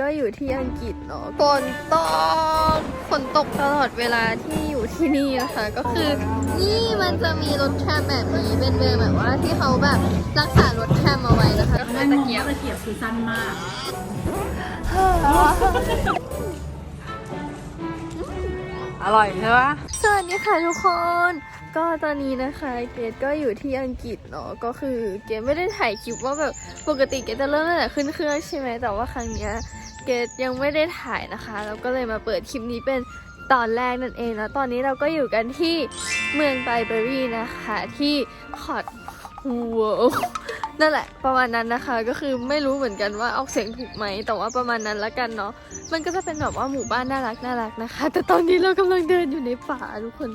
ก็อยู่ที่อังกฤษเนาะฝนตกฝนตกตลอดเวลาที่อยู่ที่นี่นะคะ ก็คือ นี่มันจะมีรถแทรมแบบนี้เป็นเมืองแบบว่าที่เขาแบบรักษารถแทรมเอาไว้นะคะก็คือตะเกียบตะเกียบคือสั้นมากอร่อยใช่ปะสวัสดีค่ะทุกคน ก็ตอนนี้นะคะเกดก็อยู่ที่อังกฤษเนาะก็คือเกดไม่ได้ถ่ายคลิปว่าแบบปกติเกดจะเริ่มตั้งแต่ขึ้นเครื่องใช่ไหมแต่ว่าครั้งเนี้ยเกดยังไม่ได้ถ่ายนะคะแล้วก็เลยมาเปิดคลิปนี้เป็นตอนแรกนั่นเองแล้วตอนนี้เราก็อยู่กันที่เมืองไบเบอรี่นะคะที่คอร์ดฮูเวนั่นแหละประมาณนั้นนะคะก็คือไม่รู้เหมือนกันว่าออกเสียงถูกไหมแต่ว่าประมาณนั้นละกันเนาะมันก็จะเป็นแบบว่าหมู่บ้านน่ารักน่ารักนะคะ แต่ตอนนี้เรากำลังเดินอยู่ในป่าทุกคน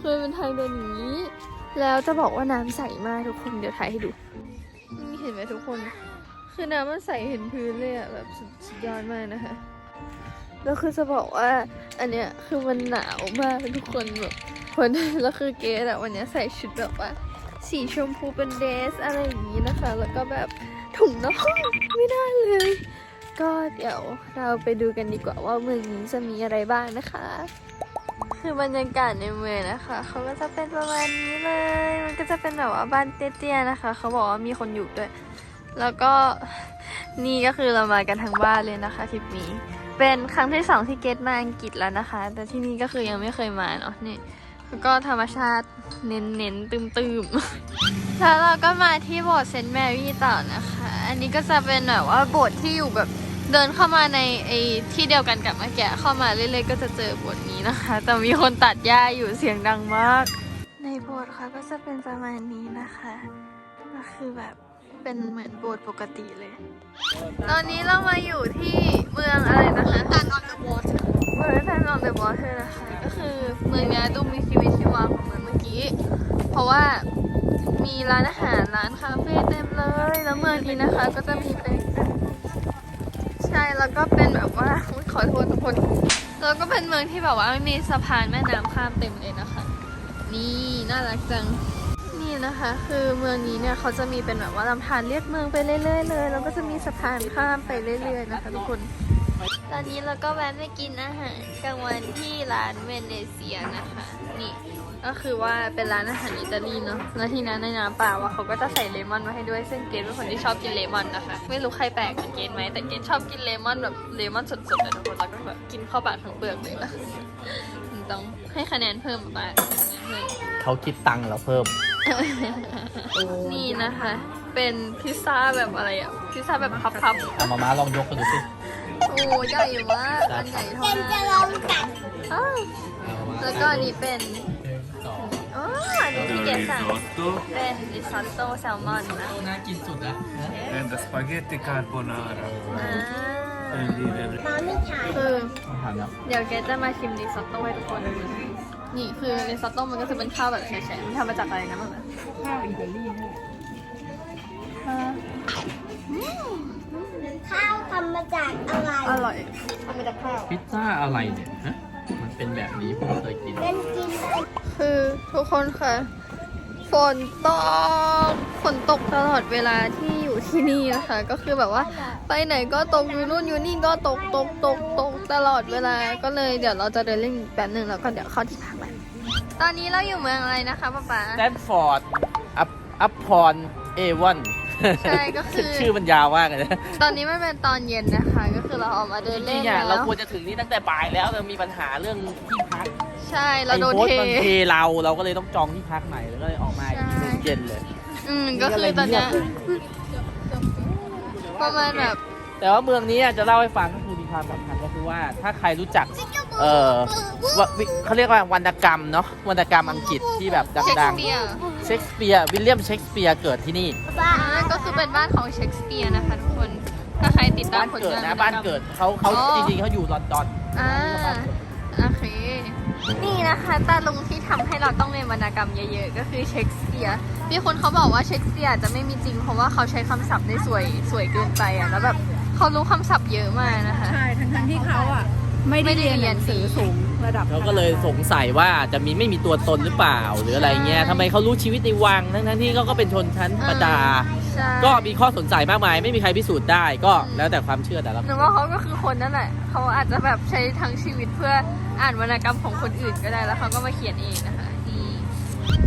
คือเป็นทางเดินอย่างนี้ แล้วจะบอกว่าน้ำใสมากทุกคนเดี๋ยวถ่ายให้ดูนี่เห็นไหมทุกคน คือน้ำมันใสเห็นพื้นเลยอะแบบสุดสุดยอดมากนะคะแล้วคือจะบอกว่า อันเนี้ยคือมันหนาวมากทุกคนแบบคนแล้วคือเกดอะวันเนี้ยใส่ชุดแบบว่า สีชมพูเป็นเดรสอะไรอย่างนี้นะคะ แล้วก็แบบถุงน้ำไม่ได้เลย ก็เดี๋ยวเราไปดูกันดีกว่าว่าเมืองนี้จะมีอะไรบ้างนะคะ คือบรรยากาศในเมืองนะคะเขาก็จะเป็นประมาณนี้เลย มันก็จะเป็นแบบว่าบ้านเตี้ยๆนะคะ เขาบอกว่ามีคนอยู่ด้วย แล้วก็นี่ก็คือเรามากันทั้งบ้านเลยนะคะทริปนี้ เป็นครั้งที่สองที่เกตมาอังกฤษแล้วนะคะ แต่ที่นี่ก็คือยังไม่เคยมาเนาะนี่แล้วก็ธรรมชาติเน้นๆตืมๆแล้วเราก็มาที่โบสถ์เซนต์แมรี่ต่อนะคะ อันนี้ก็จะเป็นแบบว่าโบสถ์ที่อยู่แบบ เดินเข้ามาในไอ้ที่เดียวกันกับเมื่อกี้เข้ามาเรื่อยๆก็จะเจอโบสถ์นี้นะคะ แต่มีคนตัดหญ้าอยู่เสียงดังมาก ในโบสถ์ค่ะก็จะเป็นประมาณนี้นะคะก็คือแบบเป็นเหมือนโบสถ์ปกติเลย ตอนนี้เรามาอยู่ที่เมืองอะไรนะคะตันออนเดอะวอเตอร์เมืองตันออนเดอะวอเตอร์นะคะ ก็คือเมืองเนี้ยดูมีชีวิตชีวากว่าเมืองเมื่อกี้ เพราะว่ามีร้านอาหารร้านคาเฟ่เต็มเลย แล้วเมืองนี้นะคะก็จะมีเป็นใช่ แล้วก็เป็นแบบว่าขอโทษทุกคน แล้วก็เป็นเมืองที่แบบว่ามีสะพานแม่น้ำข้ามเต็มเลยนะคะ นี่น่ารักจัง นี่นะคะ คือเมืองนี้เนี่ยเขาจะมีเป็นแบบว่าลำธารเรียกเมืองไปเรื่อยๆเลยแล้วก็จะมีสะพานข้ามไปเรื่อยๆนะคะทุกคน ตอนนี้เราก็แวะไปกินอาหารกลางวันที่ร้านเวเนเซียนะคะ นี่ ก็คือว่าเป็นร้านอาหารอิตาลีเนาะแล้วที่นั้นในน้ำเปล่าอะเขาก็จะใส่เลมอนมาให้ด้วยซึ่งเกดเป็นคนที่ชอบกินเลมอนนะคะไม่รู้ใครแปลกเหมือนเกดไหมแต่เกดชอบกินเลมอนแบบเลมอนสดๆอะทุกคนแล้วก็แบบกินเข้าปากทั้งเปลือกเลยนะต้องให้คะแนนเพิ่มไปเพิ่มเขาคิดตังค์เราเพิ่ม นี่นะคะ เป็นพิซซ่าแบบอะไรอะพิซซ่าแบบพับเอามาม้าลองยกกันดูสิๆโอ้ใหญ่มากอันใหญ่เท่านั้นอ้าวแล้วก็อันนี้เป็นสอง อ๋ออันนี้ที่เกดสั่ง risotto เป็นริซอตโต้แซลมอนนะน่ากินสุดนะ and the spaghetti carbonara อ่า quindi le คือต้องทานแล้วเดี๋ยวเกดจะมาชิมริซอตโต้ให้ทุกคนดูนี่คือริซอตโต้มันก็คือเป็นข้าวแบบแฉะๆมันทำมาจากอะไรนะมันข้าวอิตาลีนี่แหละข้าวทำมาจากอะไรอร่อย ทำมาจากข้าว พิซซ่าอะไรเนี่ยฮะ มันเป็นแบบนี้ผมเคยกิน เป็นกินอะไรคือทุกคนค่ะ ฝนตก ฝนตกตลอดเวลาที่อยู่ที่นี่นะคะ ก็คือแบบว่า ไปไหนก็ตกอยู่นู่นอยู่นี่ก็ตกตกตกตกตลอดเวลา ก็เลยเดี๋ยวเราจะเดินเล่นอีกแป๊บหนึ่งแล้วก็เดี๋ยวเข้าที่พักกันตอนนี้เราอยู่เมืองอะไรนะคะป๊าป๊า แซนฟอร์ด อัพ อัพพรเอวอน ใช่ก็คือ ชื่อมันยาวมากเลยนะตอนนี้มันเป็นตอนเย็นนะคะ ก็คือเราออกมาเดินจเล่รินงๆอะแล้เราวควรจะถึงนี่ตั้งแต่บ่ายแล้วแต่มีปัญหาเรื่องที่พักใช่เราโดนไอ้โฮสเทต์มันเทเราเราก็เลยต้องจองที่พักใหม่แล้วก็เลยออกมาอีกใช่โมงเย็นเลย อืมก็คือตอนเนี้ยประมาณแบบแต่ว่าเมืองนี้อะจะเล่าให้ฟังก็คือมีความสำคัญก็คือว่าถ้าใครรู้จัก เออวะวิเขาเรียกว่าวรรณกรรมเนาะวรรณกรรมอังกฤษที่แบบเชคสดังเปียร์ๆ เชคสเปียร์วิลเลียมเชคสเปียร์เกิดที่นี่บ้าอ่าก็คือเป็นบ้านของเชคสเปียร์นะคะทุกคน ถ้าใครติดตาบ้ามนผลเกิดงาน นะบ้านเกิดเขาเขาอ๋อจริงๆเขาอยู่ลอนดอนอ่าโอเค นี่นะคะตาลุงที่ทำให้เราต้องเรียนวรรณกรรมเยอะๆ ก็คือเชคสเปียร์มีคนเขาบอกว่าเชคสเปียร์จะไม่มีจริง เพราะว่าเขาใช้คำศัพท์ได้สวยสวยเกินไปอะ แล้วแบบเขารู้คำศัพท์เยอะมากนะคะ ใช่ทั้งๆที่เขาอะ ไม่ไม่ได้ได้เรียนหนังสือเรียนสูงระดับเขาก็เลยสงสัยว่าจะมีไม่มีตัวตนหรือเปล่า หรืออะไรเงี้ยทำไมเขารู้ชีวิตในวังทั้งๆที่เขาก็เป็นชนชั้นประดาใใช่ก็มีข้อสนใจมากมาย ไม่มีใครพิสูจน์ได้ก็แล้วแต่ความเชื่อแต่ละคหนูนว่าเขาก็คือคนนั่นแหละเขาอาจจะแบบใช้ทั้งชีวิตเพื่ออ่านวรรณกรรมของคนอื่นก็ได้แล้วเขาก็มาเขียนเองนะคะ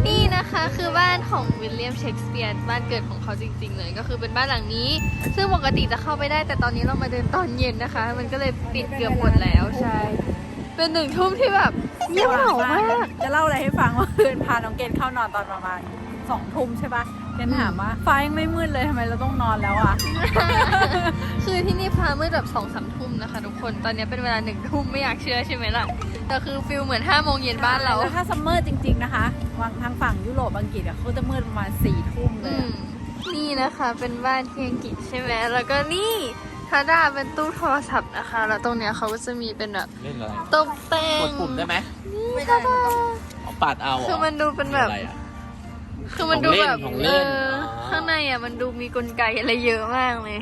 นี่นะคะคือบ้านของวิลเลียมเชกสเปียร์บ้านเกิดของเขาจริง ๆ เลยก็คือเป็นบ้านหลังนี้ ซึ่งปกติจะเข้าไปได้แต่ตอนนี้เรามาเดินตอนเย็นนะคะ มันก็เลยปิดเกือบหมดแล้วใช่ เป็นหนึ่งทุ่มที่แบบเงียบเหงามาก จะเล่าอะไรให้ฟังว่าคืนพาน้องเกณฑ์เข้านอนตอนประมาณสองทุ่มใช่ปะ เกณฑ์ถามว่าฟ้ายังไม่มืดเลยทำไมเราต้องนอนแล้วอะ คือที่นี่พาเมื่อแบบสองสามทุ่มนะคะทุกคน ตอนนี้เป็นเวลาหนึ่งทุ่มไม่อยากเชื่อใช่ไหมล่ะ แต่คือฟิลเหมือนห้าโมงเย็นบ้านเรา แล้วถ้าซัมเมอร์จริง ๆนะคะวางทางฝั่งยุโรปอังกฤษอะเขาจะมืดประมาณสี่ทุ่มเลอืยมนี่นะคะเป็นบ้านที่อังกฤษใช่ไหมแล้วก็นี่ทาดาเป็นตู้โทรศัพท์นะคะ แล้วตรงเนี้ยเขาก็จะมีเป็นแบบเล่นอะไรตกแต่งกดปุ่มได้ไหมนี่ทาดาเอาปัดเอาเหรคือมันดูเป็นแบบ อะไรอะ คือมันดูแบบของเอเล่นอของเล่นอ๋อข้างในอะมันดูมีกลไกอะไรเยอะมากเลย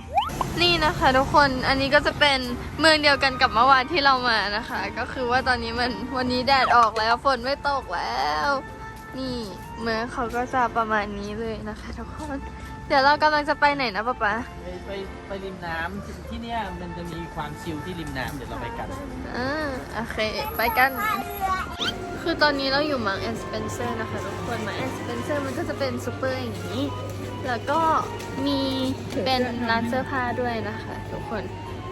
นี่นะคะทุกคนอันนี้ก็จะเป็นเมืองเดียวกันกับเมื่อวานที่เรามานะคะ ก็คือว่าตอนนี้มันวันนี้แดดออกแล้วฝนไม่ตกแล้ว นี่เมืองเขาก็จะประมาณนี้เลยนะคะ ทุกคน เดี๋ยวเรากำลังจะไปไหนนะป๊าป๊าไปไปไปริมน้ำที่ที่เนี่ยมันจะมีความชิลที่ริมน้ำเดี๋ยวเราไปกันอ่าโอเค ไปกัน คือตอนนี้เราอยู่มังแอนสเปนเซอร์นะคะทุกคนมังแอนสเปนเซอร์มันก็จะเป็นซูเปอร์อย่างนี้ แล้วก็มีเป็นร้านเสื้อผ้าด้วยนะคะ ทุกคน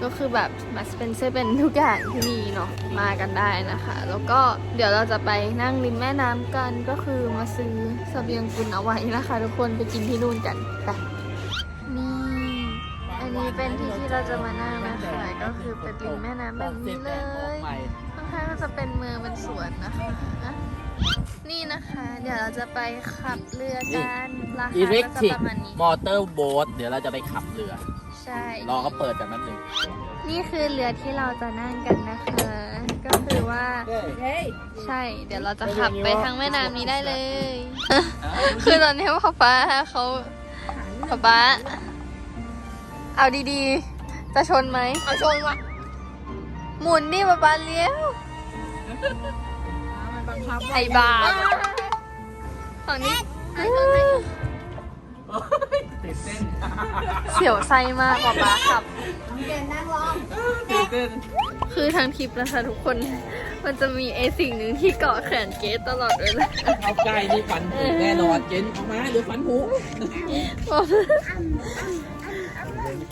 ก็คือแบบมาสเปนเซอร์เป็นทุกอย่างที่นี่เนาะมากันได้นะคะ แล้วก็เดี๋ยวเราจะไปนั่งริมแม่น้ำกันก็คือมาซื้อเสบียงกุนเอาไว้นะคะ ทุกคนไปกินที่นู่นกันไปนี่อันนี้เป็นที่ที่เราจะมานั่งนะคะก็คือเป็นริมแม่น้ำแบบนี้เลยข้างๆก็จะเป็นเมืองเป็นสวนนะคะนี่นะคะ เดี๋ยวเราจะไปขับเรือกันราอิคาเล็กก็ทริจะกประมาณนี้มอเตอร์โบ๊ทเดี๋ยวเราจะไปขับเรือ ใช่ รอเขาเปิดกันแป๊บนึงนี่คือเรือที่เราจะนั่งกันนะคะ ก็คือว่าเฮ้ยใช่ เดี๋ยวเราจะขับไปทางแม่น้ำนี้ได้เลย คือตอนนี้พ่อป้าเขาพ่อป้า เอาดีๆ จะชนไหม เอาชนวะหมุนดิป้าป้าเลี้ยวมันบังคับไอ้บาฝั่งนี้ ตื่นเต้นเสียวไส้มากป้าป้าขับตื่นเต้นคือทางทริปนะคะทุกคน มันจะมีไอสิ่งหนึ่งที่เกาะแขนเกสตลอดเวลาเอาใกล้นี่ฟันผุแน่นอนเจนออกมาเดี๋ยวฟันผุ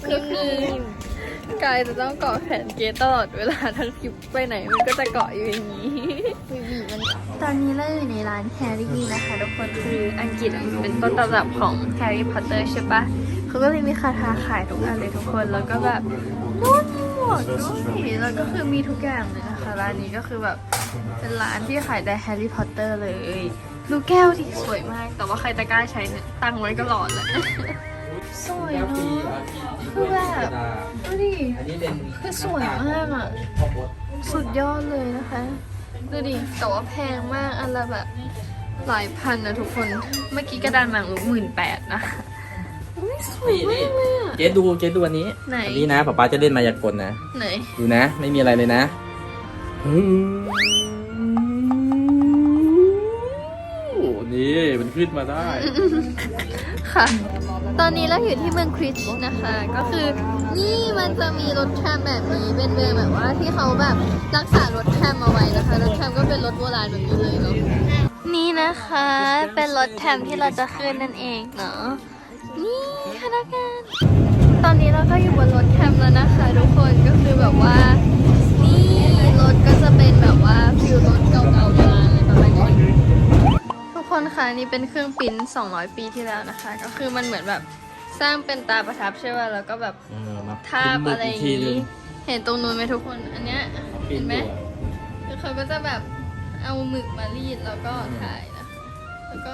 คือคือ กายจะต้องเกาะแขนเกสตลอดเวลาทั้งทริปไปไหนมันก็จะเกาะอยู่อย่างนี้ตอนนี้เราอยู่ในร้านแฮร์รี่นะคะทุกคนคืออังกฤษเป็นต้นตำรับของแฮร์รี่พอตเตอร์ใช่ปะเขาก็เลยมีคาถาขายทุกอันเลยทุกคนแล้วก็แบบนู่นหมวกด้วยแล้วก็คือมีทุกอย่างเลยนะคะร้านนี้ก็คือแบบเป็นร้านที่ขายแต่แฮร์รี่พอตเตอร์เลยดูแก้วที่สวยมาก แต่ว่าใครจะกล้าใช้เนี่ยตั้งไว้ก็หลอนแหละสวยเนาะ คือแบบดูดิอันนี้เป็นคือสวยมากอะสุดยอดเลยนะคะ ดูดิ แต่ว่าแพงมากอันละแบบหลายพันนะทุกคน เมื่อกี้กระดานหมากรุกหมื่นแปดนะอุ๊ยสวยมากเลยอะเจนดูเจนดูอันนี้ ไหน อันนี้นะป๊าป๊าจะเล่นมายากลนะ ไหน ดูนะ ไม่มีอะไรเลยนะนี่มันขึ้นมาได้ ค่ะ ตอนนี้เราอยู่ที่เมืองคริชนะคะ ก็คือนี่มันจะมีรถแทรมแบบนี้เป็นเมืองแบบว่าที่เขาแบบรักษารถแทรมเอาไว้นะคะรถแทรมก็เป็นรถโบราณแบบนี้เลยเนาะนี่นะคะเป็นรถแทรมที่เราจะขึ้นนั่นเองเนาะนี่พนักงานตอนนี้เราก็อยู่บนรถแทรมแล้วนะคะ ทุกคนก็คือแบบว่า นี่รถก็จะเป็นแบบว่าฟิลรถเก่าๆโบราณ คนคะนี่เป็นเครื่องปริ้น200 ปีที่แล้วนะคะ ก็คือมันเหมือนแบบสร้างเป็นตาประทับใช่ป่ะแล้วก็แบบเออมาทาบอะไรอย่างทีนึนี้งเห็นตรงนู้นไหมทุกคนอันเนี้ยปีเห็นไหมตัวคือเขาก็จะแบบเอาหมึกมารีดแล้วก็ถ่ายนะคะแล้วก็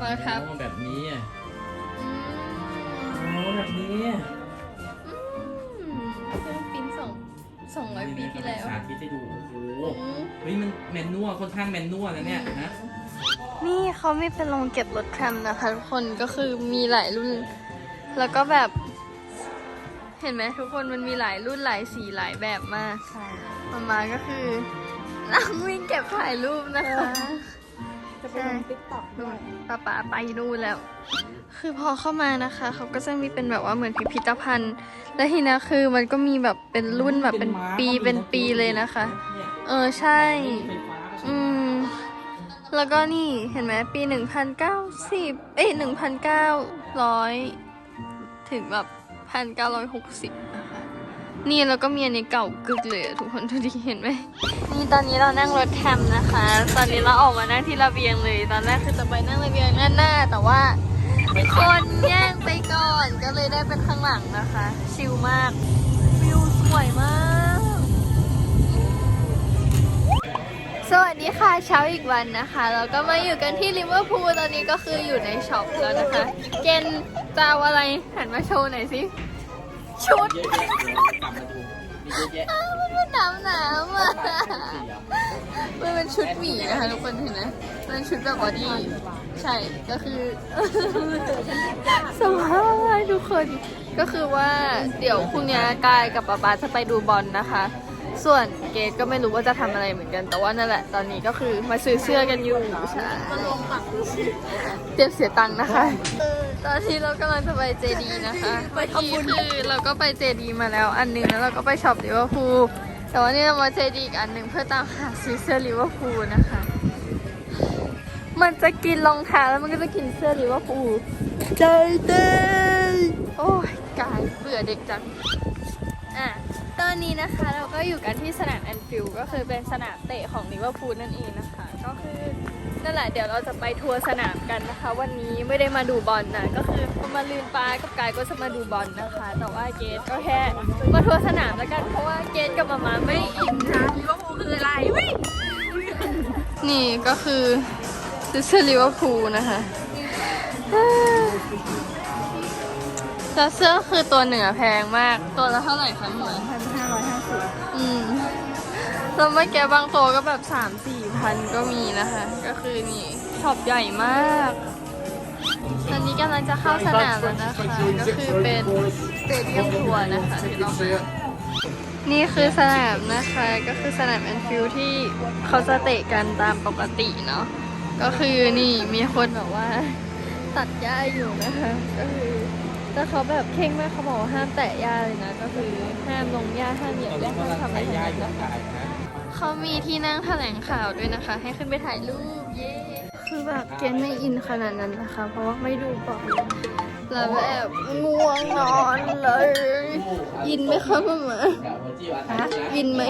วางทับอ๋อแบบนี้อะอืมอ๋อแบบนี้ สองร้อยปีที่แล้ว สาธิตให้ดูโอ้โหอืมเฮ้ยมันแมนนวลค่อนข้างแมนนวลนะเนี่ยนะนี่เขามีเป็นโรงเก็บรถแทรมนะคะทุกคนก็คือมีหลายรุ่น แล้วก็แบบ เห็นไหมทุกคนมันมีหลายรุ่นหลายสีหลายแบบมากใช่มามาก็คือนั่งวิ่งเก็บถ่ายรูปนะคะ จะไปลงติ๊กต็อกด้วยป้าป๋าไปนู่นแล้ว คือพอเข้ามานะคะ เขาก็จะมีเป็นแบบว่าเหมือนพิพิธภัณฑ์ และทีนี้คือมันก็มีแบบเป็นรุ่นแบบเป็นปีเป็นปีเลยนะคะเออใช่อืม แล้วก็นี่เห็นไหมปีหนึ่งพันเก้าสิบเอ้ยหนึ่งพันเก้าร้อยถึงแบบพั นี่แล้วก็มีอันนี้เก่ากึกเลยทุกคนดูดิเห็นไหมนี่ตอนนี้เรานั่งรถแทมนะคะ ตอนนี้เราออกมานั่งที่ระเบียงเลย ตอนแรกคือจะไปนั่งระเบียงด้านหน้าแต่ว่าคนแย่งไปก่อนก็เลยได้เป็นข้างหลังนะคะ ชิลมากวิวสวยมาก สวัสดีค่ะเช้าอีกวันนะคะ เราก็มาอยู่กันที่ลิเวอร์พูลตอนนี้ก็คืออยู่ในช็อปแล้วนะคะเกนจะเอาอะไรหันมาโชว์หน่อยสิ ชุดเยอะๆเดี๋ยวกลับมาดูมีเยอะแยะอ้าวมันเป็นหนาวหนาวๆอะมันเป็นชุดหมีนะคะทุกคนเห็นไหมมันเป็นชุดแบบบอดี้ใช่ก็คือสภาพทุกคนก็คือว่าเดี๋ยวพรุ่งนี้กายกับป๊าป๊าจะไปดูบอลนะคะ ส่วนเกดก็ไม่รู้ว่าจะทำอะไรเหมือนกัน แต่ว่านั่นแหละตอนนี้ก็คือมาซื้อเสื้อกันอยู่ใช่เตรียมเสียตังค์นะคะตอนที่เรากำลังจะไปเจดีนะคะเมื่อกี้คือเราก็ไปเจดีมาแล้วอันหนึงแล้วเราก็ไปช็อปลิเวอร์พูลแต่ว่านี่เรามาเจดีอีกอันหนึ่งเพื่อตามหาซื้อเสื้อลิเวอร์พูลนะคะ มันจะกินรองเท้าแล้วมันก็จะกินเสื้อลิเวอร์พูลใจเต้นโอ้ยกายเบื่อเด็กจังอะ ตอนนี้นะคะเราก็อยู่กันที่สนามแอนฟิลด์ก็คือเป็นสนามเตะของลิเวอร์พูลนั่นเองนะคะ ก็คือนั่นแหละเดี๋ยวเราจะไปทัวร์สนามกันนะคะ วันนี้ไม่ได้มาดูบอลนะก็คือมาลืนปลากับกายก็จะมาดูบอลนะคะ แต่ว่าเกดก็แค่มาทัวร์สนามแล้วกันเพราะว่าเกดกับมามาไม่อินนะลิเวอร์พูลคืออะไรวินี่ก็คือซื้อเสื้อลิเวอร์พูลนะคะ แล้วเสื้อคือตัวเหนือแพงมาก ตัวละเท่าไหร่คะหนูพันห้าร้อยห้าสิบอืมแล้วเมื่อกี้บางตัวก็แบบสามสี่พันก็มีนะคะ ก็คือนี่ช็อปใหญ่มากตอนนี้กำลังจะเข้าสนามแล้วนะคะ ก็คือเป็นสเตเดียมทัวร์นะคะที่เรามานี่คือสนามนะคะ ก็คือสนามแอนฟิลด์ที่เขาจะเตะกันตามปกติเนาะ ก็คือนี่มีคนแบบว่า ตัดหญ้าอยู่นะคะ ก็คือ แต่เขาแบบเข่งมากเขาบอกว่าห้ามแตะหญ้าเลยนะ ก็คือห้ามลงหญ้าห้ามเหยียบหญ้าห้ามทำอะไรทั้งนั้นนะคะเขามีที่นั่งแถลงข่าวด้วยนะคะ ให้ขึ้นไปถ่ายรูปเย้คือแบบเกณฑ์ไม่อินขนาดนั้นนะคะ เพราะว่าไม่ดูบอลแล้วแบบง่วงนอนเลยอินไหมคะมามาอินไหม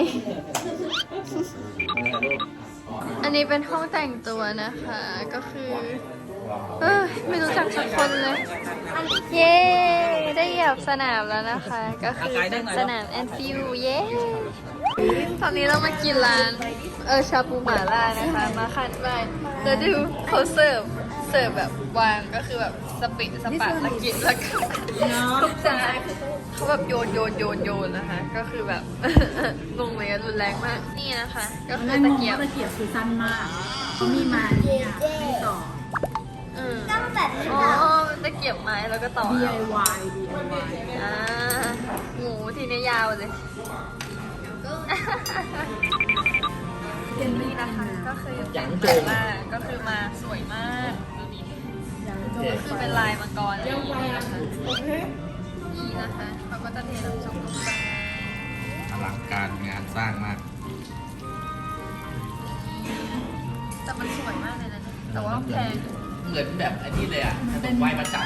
อันนี้เป็นห้องแต่งตัวนะคะ ก็คือ เออไม่รู้จักสักคนเลย เย้ ได้เหยียบสนามแล้วนะคะ ก็คือเป็นสนามแอนฟิลด์เย้ ตอนนี้เรามากินร้าน เออชาบูหม่าล่านะคะ มาคันไปแล้วดูเขาเสิร์ฟเสิร์ฟแบบวางก็คือแบบสปิสปะแล้วกินแล้วก็ทุกจานเขาแบบโยนโยนโยนโยนนะคะ ก็คือแบบงงเลยรุนแรงมากนี่นะคะ ก็คือตะเกียบตะเกียบคือสั้นมากเขามีมาเนี่ยต่อ เหรอตะเกียบไม้แล้วก็ต่อ DIY DIY อ่าหมูทีนี้ยาวเลยเป็นไม่นี่นะนะคะคะ ก็คืออย่างแต่เดิมว่าก็คือมาสวยมากดูดิก็คือเป็นลายมังกรอะไรอย่างนี้นะคะนี่นะคะเขาก็จะเทน้ำซุปลงไปอลังการงานสร้างมาก แต่มันสวยมากเลยนะเนี่ยแต่ว่าแพง เหมือนแบบอันนี้เลยอะขนมไหว้ประจัน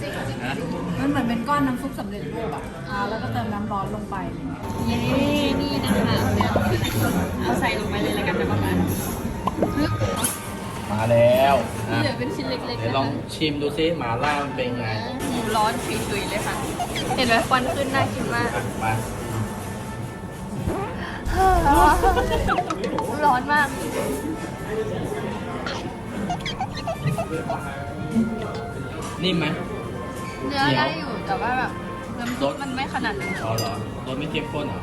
จริงจริงนะมันเหมือนเป็นก้อนน้ำซุปสำเร็จรูปอะอ่าแล้วก็เติมน้ำร้อนลงไปเย้นี่นะคะเอาใส่ลงไปเลยแล้วกันนะประมาณมาแล้วอะเหลือเป็นชิ้นเล็กๆเดี๋ยวนะลองคะชิมดูซิหมาล่ามันเป็นไงหมูร้อนฉุยๆเลยค่ะ เห็นไหมควันขึ้นน่ากินมากอะมาร้อนมาก นิ่มไหมเนื้อได้อยู่แต่ว่าแบบน้ำซุปมันไม่ขนาดนั้นอ๋อเหรอรสไม่เข้มข้นเหรอ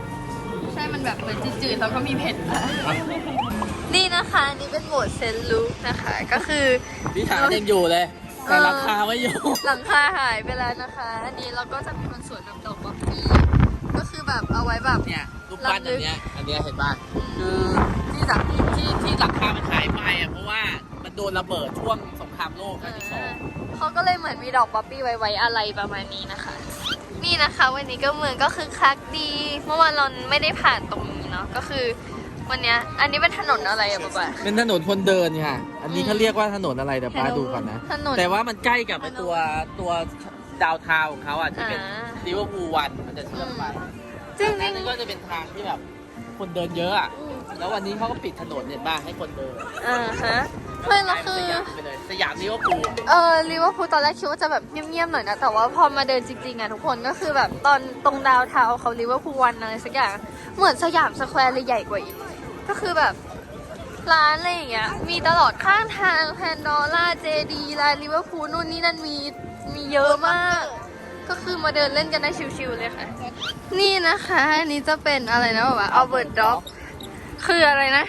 ใช่มันแบบเหมือนจืดๆแล้วก็มีเผ็ดอะอะนี่นะคะนี่เป็นโหมดเซนลูกนะคะ ก็คือ พี่ถามยังอยู่เลย แต่ราคาไม่อยู่ หลังคาหายไปแล้วนะคะ อันนี้เราก็จะมีมันสวนแบบดอกบัฟฟี่ก็คือแบบเอาไว้แบบเนี่ยรูปปั้นอันเนี้ยอันเนี้ยเห็นป่ะคือที่ที่หลักที่ที่หลังคามันหายไปอะเพราะว่ามัน โดนระเบิดช่วงสงครามโลกครั้งที่สอง เขาก็เลยเหมือนมีดอกป๊อปปี้ไว้ๆอะไรประมาณนี้นะคะ นี่นะคะวันนี้ก็เมืองก็คือคักดี เมื่อวานเราไม่ได้ผ่านตรงนี้เนาะก็คือวันเนี้ยอันนี้เป็นถนนอะไรอะป๊าป๊าเป็นถนนคนเดินค่ะ อันนี้เขาเรียกว่าถนนอะไรเดี๋ยวป้าดูก่อนนะ ถนนแต่ว่ามันใกล้กับไอ้ตัวตัวดาวเทาวน์ของเขาอะที่เป็นอ่า ลิเวอร์พูลวันมันจะเชื่อมไปจริงนั่นก็จะเป็นทางที่แบบคนเดินเยอะอะแล้ววันนี้เขาก็ปิดถนนเนี่ยบ้างให้คนเดิน อ่าฮะ เพื่อนเราคือสยามไปเลยสยามลิเวอร์พูลเออลิเวอร์พูลตอนแรกคิดว่าจะแบบเงียบๆหน่อยนะ แต่ว่าพอมาเดินจริงๆอะทุกคนก็คือแบบตอนตรงดาวเทาน์เขาลิเวอร์พูลวันอะไรสักอย่าง เหมือนสยามสแควร์เลยใหญ่กว่าอีก ก็คือแบบร้านอะไรอย่างเงี้ย มีตลอดข้างทางแพนดอร่าเจดีร้านลิเวอร์พูลนู่นนี่นั่นมีมีเยอะมาก ก็คือมาเดินเล่นกันได้ชิวๆเลยค่ะ นี่นะคะ อันนี้จะเป็นอะไรนะแบบว่าอัลเบิร์ตด็อก คืออะไรนะ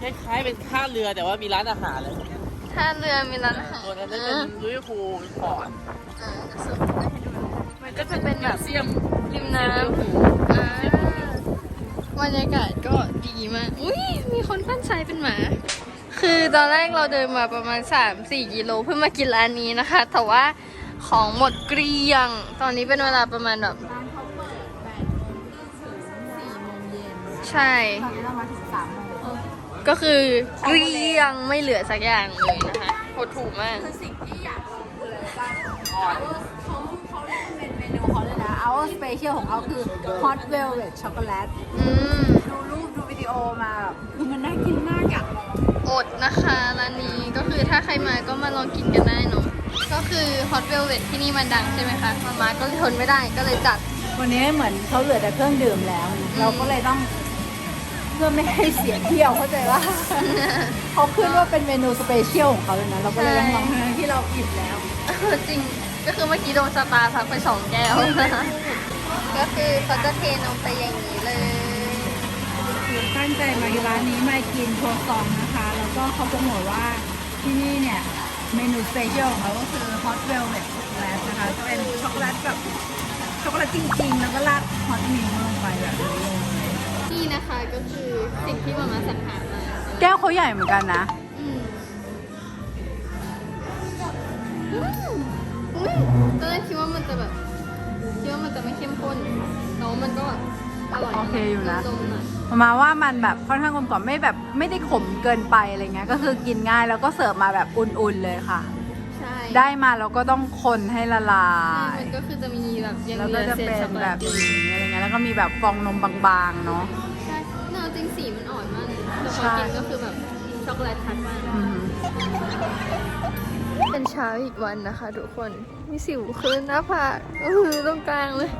คล้ายๆเป็นท่าเรือแต่ว่ามีร้านอาหารเลยท่าเรือมีร้านอาหารตัวนั้นจะเป็นลิเวอร์พูลพอร์ตอ่าส่วนมันก็จะเป็นแบบเซียมริมน้ำอ่าบรรยากาศก็ดีมาก อุ้ยมีคนปั้นทรายเป็นหมา คือตอนแรกเราเดินมาประมาณ 3-4 กิโลเพื่อมากินร้านนี้นะคะ แต่ว่าของหมดเกลี้ยง ตอนนี้เป็นเวลาประมาณแบบร้านเขาเปิด8โมงถึง4โมงเย็นใช่ ตอนนี้เรามาถึง3โมง ก็คือเกลียงไม่เหลือสักอย่างเลยนะคะโหดถูกมาก คือสิ่งที่อยากลองคืออะไรบ้างเขาเขาเขาเรียกเป็นเมนูเขาเลยนะ our special ของเขาคือ hot velvet chocolate อืม ดูรูปดูวิดีโอมาแบบคือมันน่ากินมากอยากลองอดนะคะร้านนี้ก็คือถ้าใครมาก็มาลองกินกันได้เนาะก็คือ Hot Velvet ที่นี่มันดังใช่ไหมคะมามาก็เลยทนไม่ได้ก็เลยจัดวันนี้เหมือนเขาเหลือแต่เครื่องดื่มแล้ว เราก็เลยต้องเพื่อไม่ให้เสียเที่ยวเข้าใจว่าเขาขึ้นว่าเป็นเมนูสเปเชียลของเขาเลยนะเราก็เลยต้องลองทั้งที่เราอิ่มแล้ว จริงก็คือเมื่อกี้โดนสตาร์พักไปสองแก้ว ก็คือเขาจะเทนมไปอย่างนี้เลยคือตั้งใจมาร้านนี้มากินโครัวซองนะคะ แล้วก็เขาจะบอกว่าที่นี่เนี่ยเมนูสเปเชียลของเขาก็คือ hot velvet ช็อกโกแลตนะคะจะเป็นช็อกโกแลตแบบช็อกโกแลตจริงๆ แล้วก็ราดฮอตมิลลงไปแบบนี้เลย นี่นะคะ ก็คือสิ่งที่มามาสั่งหามาแก้วเขาใหญ่เหมือนกันนะ อืมอืมอุ้ยตอนแรกคิดว่ามันจะแบบคิดว่ามันจะไม่เข้มข้นแต่ว่ามันก็อร่อยโอเคอยู่นะ ตรงๆอะประมาณว่ามันแบบค่อนข้างกลมกล่อมไม่แบบไม่ได้ขมเกินไปอะไรเงี้ยก็คือกินง่ายแล้วก็เสิร์ฟมาแบบอุ่นๆเลยค่ะ ใช่ได้มาแล้วก็ต้องคนให้ละลาใช่ย มันก็คือจะมีแบบยังแล้วเหลืก็อจะเศษเป็นช็อกโกแบแลบตอยู่ นี้อะไรเงี้ยแล้วก็มีแบบฟองนมบางๆเนาะใช่น่าจริง สีมันอ่อนมากเลยแต่พใช่อกินก็คือแบบช็อกโกแลตชัดมากอืมเป็นเช้าอีกวันนะคะทุกคนมีสิวขึ้นหน้าผากก็คือตรงกลางเลย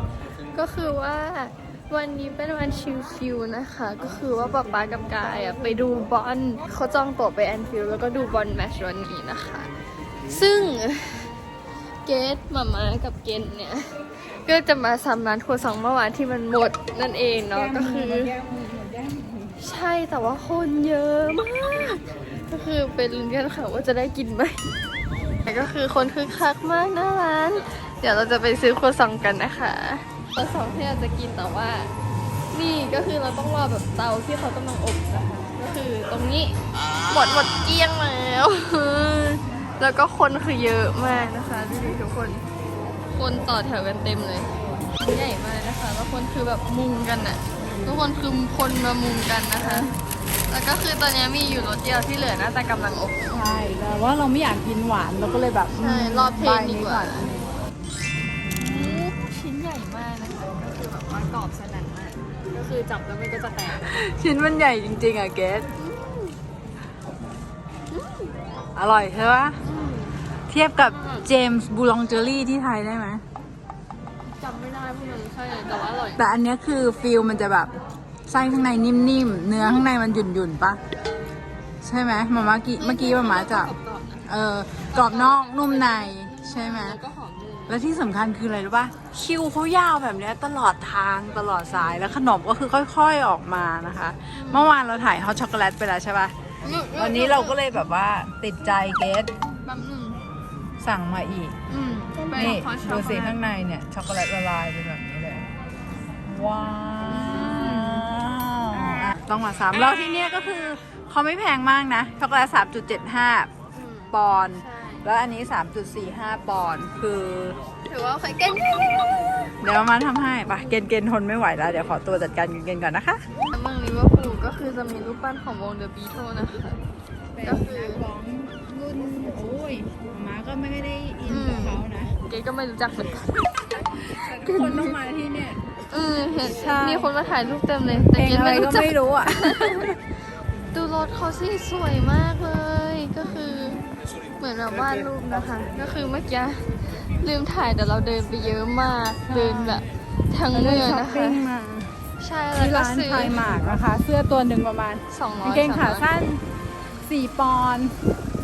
ก็คือว่าวันนี้เป็นวันชิลๆนะคะ ก็คือว่าป๊าป๊ากับกายอะไปดูบอลเขาจองตั๋วไปแอนฟิลด์แล้วก็ดูบอลแมตช์วันนี้นะคะ ซึ่งเกตมามากับเกนเนี่ย ก็จะมาซ้ำร้านครัวซองเมื่อวานที่มันหมดนั่นเองเนาะก็คือ ใช่แต่ว่าคนเยอะมาก ก็คือเป็นลุ้นกันค่ะว่าจะได้กินไหมแต่ก็คือคนคึกคักมากหน้าร้าน เดี๋ยวเราจะไปซื้อครัวซองกันนะคะครัวซองที่เราจะกินแต่ว่า นี่ก็คือเราต้องรอแบบเตาที่เขากำลังอบนะคะ ก็คือตรงนี้หมดหมดเกลี้ยงแล้วแล้วก็คนคือเยอะมากนะคะดูดิทุกคน คนต่อแถวกันเต็มเลย ใหญ่มากนะคะ แล้วคนคือแบบมุงกันอะ ทุกคนคือคนมามุงกันนะคะ แล้วก็คือตอนนี้มีอยู่รถเดียวที่เหลือน่าจะกำลังอบใช่แต่ว่าเราไม่อยากกินหวานเราก็เลยแบบใช่รอเพลงดีกว่าไปนี้อนชิ้นใหญ่มากนะคะก็คือแบบว่ากรอบสนั่นมากก็คือจับแล้วมันก็จะแตกชิ้นมันใหญ่จริงๆอะเกสอร่อยใช่ปะเทียบกับเจมส์บูลองเจอรี่ที่ไทยได้ไหม จำไม่ได้พวกมันใช่แต่ว่าอร่อย แต่อันเนี้ยคือฟิลมันจะแบบไส้ข้างในนิ่มๆ เนื้อข้างในมันหยุ่นๆปะใช่ไหมมาม่ากี้เมื่อกี้มาม่าจะกรอบๆนะ เออกรอบนอกนุ่มในใช่ไหม แล้วก็หอมเลยและที่สำคัญคืออะไรรู้ปะคิวเขายาวแบบเนี้ยตลอดทางตลอดสายแล้วขนมก็คือค่อยๆออกมานะคะ เมื่อวานเราถ่ายฮอตช็อกโกแลตไปแล้วใช่ปะวันนี้เราก็เลยแบบว่าติดใจเกสแป๊บหนึงสั่งมาอีก อืมเป็ นนี่ฮอตช็ดูอกโกสิแลตข้างในเนี่ยช็อกโกแลตละลายเป็นแบบนี้เลย ว้าวอะต้องมาซ้ำแล้วที่เนี้ยก็คือเขาไม่แพงมากนะ ช็อกโกแลต 3.75 ปอนด์ใช่แล้วอันนี้ 3.45 ปอนด์ คือถือว่าใครเก่งเดี๋ยวมาทำให้ปะเกณฑ์เกณฑ์ทนไม่ไหวแล้ว เดี๋ยวขอตัวจัดการเกณฑ์เกณฑ์ก่อนนะคะเมืองลิเวอร์พูลก็คือจะมีรูปปั้นของวงเดอะบีโทนะคะก็คือร้องรุ่นโอ้ยมาก็ไม่ได้อินกับเขานะ เกดก็ไม่รู้จักเหมือนกันทุกคนต้องมาที่เนี่ยเออเห็นใช่มีคนมาถ่ายรูปเต็มเลยเพแต่ลงเกดอะไรไม่ก็รู้จักไม่รู้อะดูรถเขาสิสวยมากเลยก็คือ เหมือนแบบวาดรูปนะคะ ก็คือเมื่อกี้ลืมถ่ายแต่เราเดินไปเยอะมากเดินแบบทั้งเมืองช้อปนะคะปิ้งมาใช่แล้วที่ก็ร้านซื้อไทยหมากนะคะ เสื้อตัวหนึ่งประมาณสองร้กาองยเกงขาสามร้อยสั้น4ปอนด์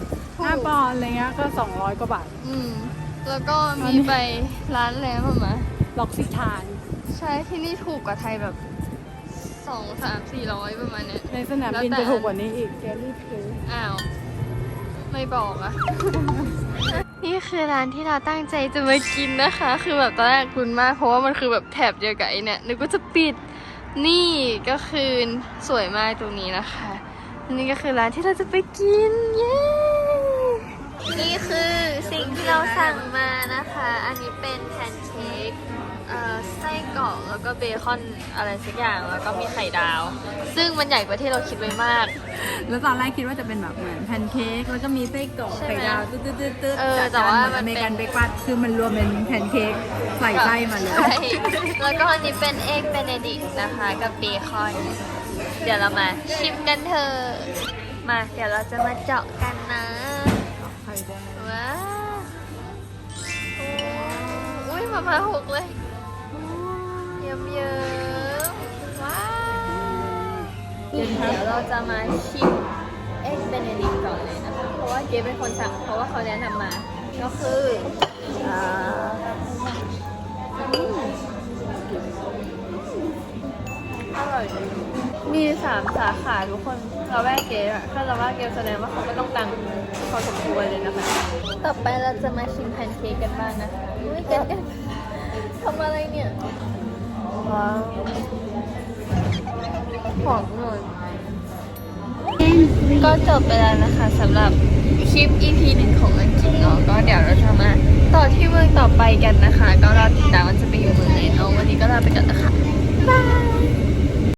5ปอนด์อะไรเงี้ยก็200กว่าบาท อืม แล้วก็มีไปร้านแล้วมามาล็อกซิทาน ใช่ที่นี่ถูกกว่าไทยแบบสองสามสี่ร้อยประมาณเนี้ยในสนามบินแล้วแต่จะถูกกว่านี้อีกแกรีบซื้ออ้าว ไม่บอกอะ นี่คือร้านที่เราตั้งใจจะมากินนะคะ คือแบบตอนแรกคุณมาก เพราะว่ามันคือแบบแถบเดียวกับไอเนี่ยนึกว่าจะปิด นี่ก็คือสวยมากตรงนี้นะคะ นี่ก็คือร้านที่เราจะไปกิน เย้นี่คือสิ่งที่ เราสั่งมานะคะ อันนี้เป็นแพนเค้กเอ่อไส้กรอกแล้วก็เบคอนอะไรสักอย่างแล้วก็มีไข่ดาว ซึ่งมันใหญ่กว่าที่เราคิดไว้มาก แล้วตอนแรกคิดว่าจะเป็นแบบเหมือนแพนเค้กแล้วก็มีไส้กรอกใช่ไหมไข่ดาวตึ๊ดตึ๊ดตึ๊ดตึ๊ดเออจัดแต่จานว่าเหมือนมัอนเมเป็นริกันเบรกฟาสต์คือมันรวมเป็นแพนเค้กใส่ไส้มาเลย ใช่แล้วก็อันนี้เป็นเอ็กเบเนดิกนะคะ กับเบคอน เดี๋ยวเรามาชิมกันเถอะมาเดี๋ยวเราจะมาเจาะกันนะว้าว มามาหกเลยเยิ้มเยิ้มว้าวเดี๋ยวเราจะมาชิมเอ็กเบเนดิกก่อนเลยนะคะ เพราะว่าเกเป็นคนสั่ง เพราะว่าเขาแนะนำมา ก็คืออ่าอืมอร่อยดีมีสามสาขาทุกคน เราแวกเกมอะถ้าเราว่าเกมแสดงว่าเขาก็ต้องดังพอสมควรเลยนะคะ ต่อไปเราจะมาชิมแพนเค้กกันบ้างนะคะอุ้ยเกดทำอะไรเนี่ยว้าวหอมเลยก็จบไปแล้วนะคะสำหรับคลิป EP หนึ่งของอังกฤษเนาะก็เดี๋ยวเราจะมาต่อที่เมืองต่อไปกันนะคะ ก็รอติดตามว่าจะไปอยู่เมืองไหนเนาะวันนี้ก็ลาไปก่อนนะคะบาย